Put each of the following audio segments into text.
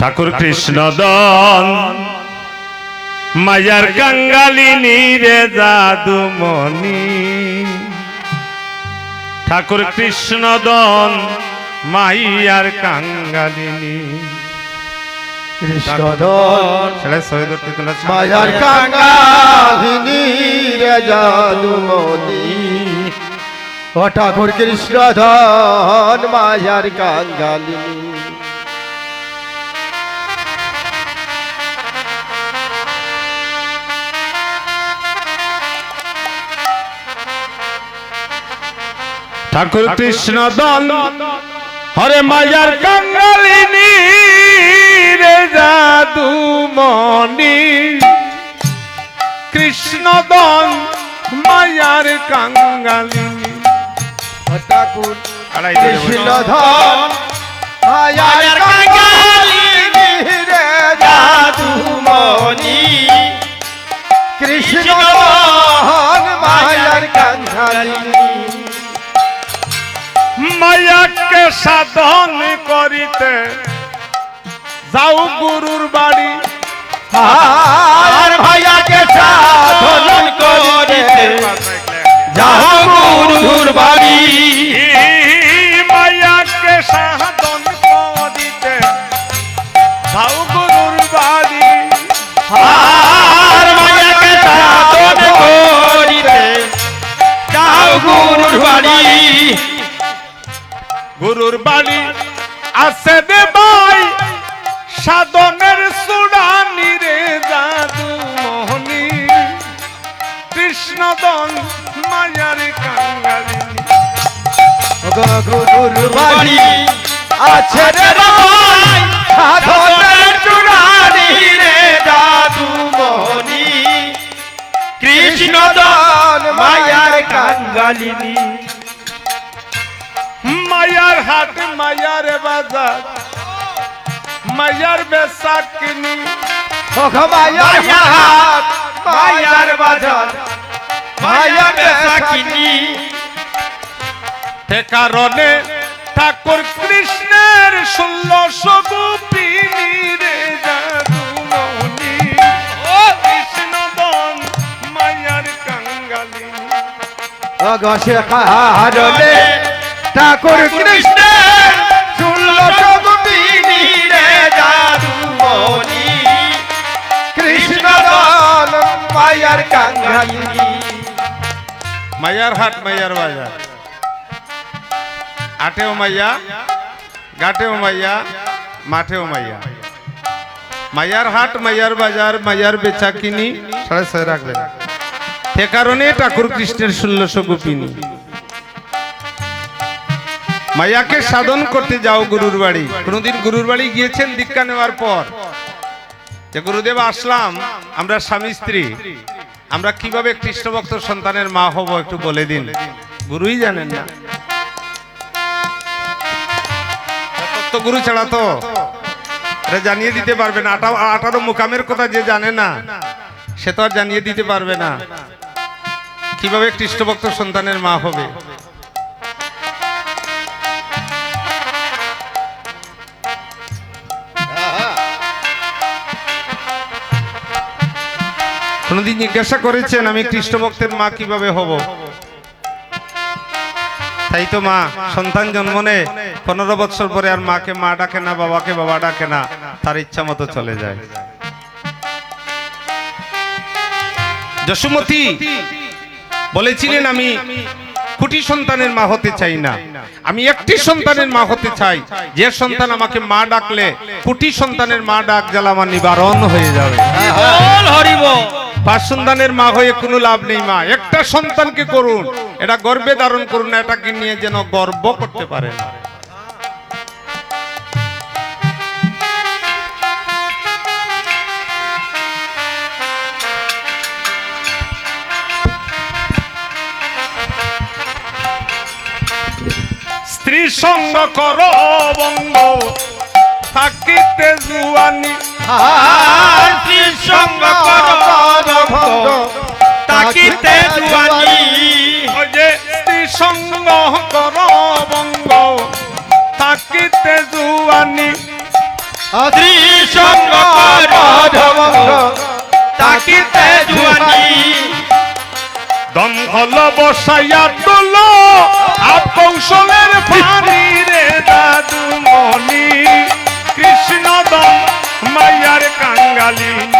ঠাকুর কৃষ্ণদন মায়ার কাঙ্গালিনী রে জাদুমণি। ঠাকুর কৃষ্ণদন মাইয়ার কাঙ্গালিনী তোলা মায়ার কাঙ্গালিনী রে জাদুমণি। ও ঠাকুর কৃষ্ণধন মায়ার কাঙ্গালিনী ঠাকুর কৃষ্ণদন হরে মায়ার কাঙ্গালিনী রে জাদুমণি কৃষ্ণদন মায়ার কাঙ্গালিনী। ঠাকুর বলো। কৃষ্ণধন মায়ার কাঙ্গালিনী রে জাদুমণি কৃষ্ণধন সাধন করিতে। যাও গুরুর বাড়ি। আর ভাইয়াকে সাধন করিতে। যাও গুরুর বাড়ি। গুরুর বাড়ি আছে রে ভাই। সাধনের সুড়ানি রে জাদু মোহনী। কৃষ্ণদন মায়ার কাঙ্গালিনী গুরুর বাড়ি আছে রে ভাই। সাধনের চূড়ানি রে দাদু মোহনী। কৃষ্ণদান মায়ার কাঙ্গালিনী। মায়ার হাট মায়ার বাজার। মায়ার বেসাকিনি মায়ার হাত মায়ার বাজার। মায়ার বেসাকিনী তে কারণে ঠাকুর কৃষ্ণের ষোলশ গোপিনী রে জাদুমণি ও কৃষ্ণদন মায়ার কাঙ্গালিনী। অগসে কারণে ঠাকুর কৃষ্ণের গোপিনী রে জাদু মনি। কৃষ্ণদন মায়ার কাঙ্গালিনী। মায়ার হাট মায়ার বাজার। আটেও মাইয়া গাটেও মাইয়া মাঠেও মাইয়া মায়ার হাট মায়ার বাজার মায়ার বেচা কিনি। সাড়ে ছয় রাখবেন সে কারণে ঠাকুর কৃষ্ণের ষোলশ গোপিনী মায়াকে সাধন করতে যাও গুরুর বাড়ি। কোনদিন গুরুর বাড়ি গিয়েছেন দীক্ষা নেওয়ার পর। যে গুরুদেব আসলাম, আমরা স্বামী স্ত্রী। আমরা কীভাবে কৃষ্ণ ভক্ত সন্তানের মা হব একটু বলে দিন। গুরুই জানেন না। তো গুরু ছাড়া তো জানিয়ে দিতে পারবে না। আঠারো মুকামের কথা যে জানে না, সে তো আর জানিয়ে দিতে পারবে না। কীভাবে কৃষ্ণ ভক্ত সন্তানের মা হবে? কোনদিন জিজ্ঞাসা করেছেন আমি কৃষ্ণ ভক্তের মা কীভাবে হব? তাই তো মা সন্তান জন্ম নেয় পনেরো বছর পরে আর মাকে মা ডাকে না বাবাকে বাবা ডাকে না তার ইচ্ছা মতো চলে যায়। যশোমতী বলেছিলেন আমি কোটি সন্তানের মা হতে চাই না। আমি একটি সন্তানের মা হতে চাই। যে সন্তান আমাকে মা ডাকলে কোটি সন্তানের মা ডাক জ্বালা আমার নিবারণ হয়ে যাবে। পাঁচ সন্তানের মা হয়ে কোনো লাভ নেই মা। একটা সন্তানকে করুন। এটা গর্বে ধারণ করুন এটাকে নিয়ে যেন গর্ব করতে পারেন স্ত্রী সঙ্গ কর বঙ্গ থাকিতে জুয়ানি। সঙ্গ ভক্ত। তাকিতে জুয়ানি। যে স্ত্রী সঙ্গ কর বঙ্গ। থাকিতে জুয়ানি। ত্রিসঙ্গ করভঙ্গ তাকিতে জুয়ানি। দমকল বসাইয়া তোল। আপ কৌশলের পানি রে দাদু মনি কৃষ্ণ দম মাইয়ার কাঙ্গালি।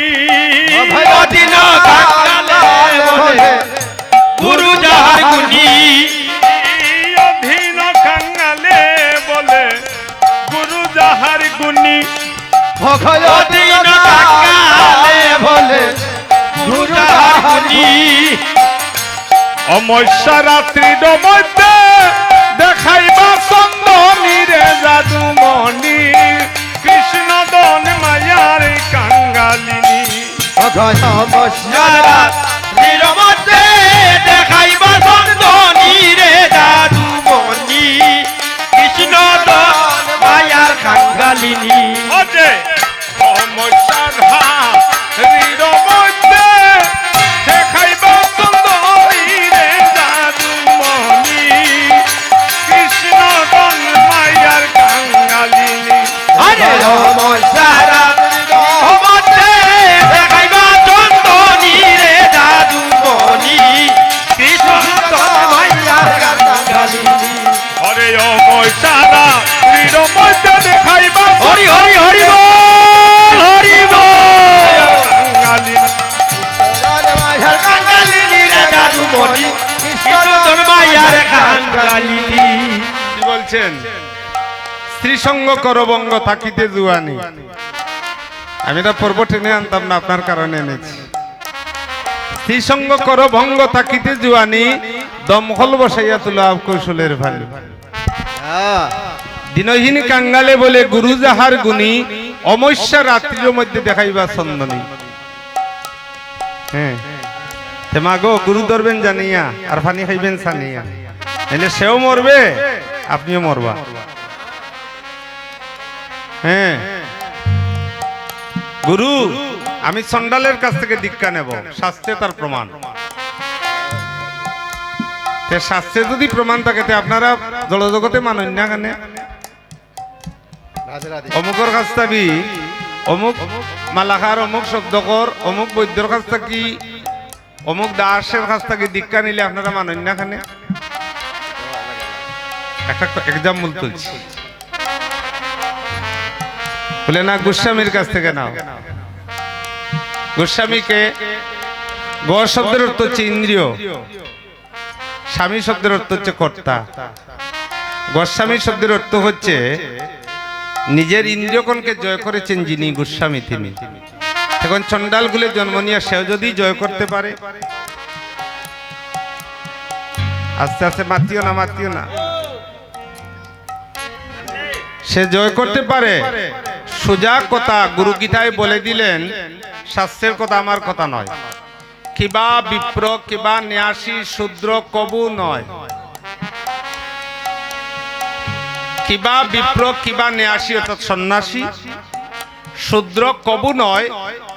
অদিন কাঙ্গালে বলে গুরু যাহার গুণী অমস্যা রাত্রির মধ্যে দেখাইবা চন্দনী রে যাদু মণি কৃষ্ণ দন মায়ার কাঙ্গালিনী। সারা নিরমতে মধ্যে দেখাইবা হরি হরি হরি বল হরি কি বলছেন? স্ত্রীসঙ্গ করবঙ্গ থাকিতে জুয়ানি। আমি না পর্ব টেনে আনতাম না আপনার কারণে এনেছি। স্ত্রীসঙ্গ করভঙ্গ থাকিতে জুয়ানি দমকল বসাইয়া তোলা কৌশলের ভালো দিনহীন কাঙ্গালে বলে গুরু যাহার গুণী অমস্যা রাত্রির মধ্যে দেখাইবা চন্দনী। হ্যাঁ। তে মাগো গুরু ধরবেন জানিয়া, আর পানি খাইবেন সানিয়া। এলে সেও মরবে, আপনিও মরবা। হ্যাঁ। গুরু, আমি চন্ডালের কাছ থেকে দীক্ষা নেব, শাস্ত্রে তার প্রমাণ। শাস্ত্রে যদি প্রমাণ থাকে আপনারা জলজগতে মানেন না কেন। অমুকর কাছ থাকি, অমুক মালাখার অমুক শব্দকর অমুক বৈদ্যর কাছ থাকি, অমুক দাসের কাছ থেকে দীক্ষা নিলে আপনারা মানেন না কেন একটা তুলছি। বলে না, গোস্বামীর কাছ থেকে নাও। গোস্বামীকে গ শব্দের অর্থ হচ্ছে ইন্দ্রিয়, স্বামী শব্দের অর্থ হচ্ছে কর্তা। গোস্বামী শব্দের অর্থ হচ্ছে নিজের ইন্দ্রিয়কণকে জয় করেছেন যিনি গোস্বামী তিনি। এখন চন্ডালগুলো জন্ম নিয়ে সেও যদি জয় করতে পারে, আস্তে আস্তে মাতিও না মাতিও না। সে জয় করতে পারে। সোজা কথা গুরু গীতায় বলে দিলেন, শাস্ত্রের কথা আমার কথা নয়। কিবা বিপ্র, কিবা ন্যাসী, শূদ্র, কবু নয়। কিবা বিপ্র, কিবা ন্যাসী, অর্থাৎ সন্ন্যাসী। শূদ্র কবু নয়,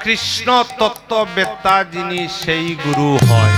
কৃষ্ণ তত্ত্ব বেতা যিনি সেই গুরু হয়।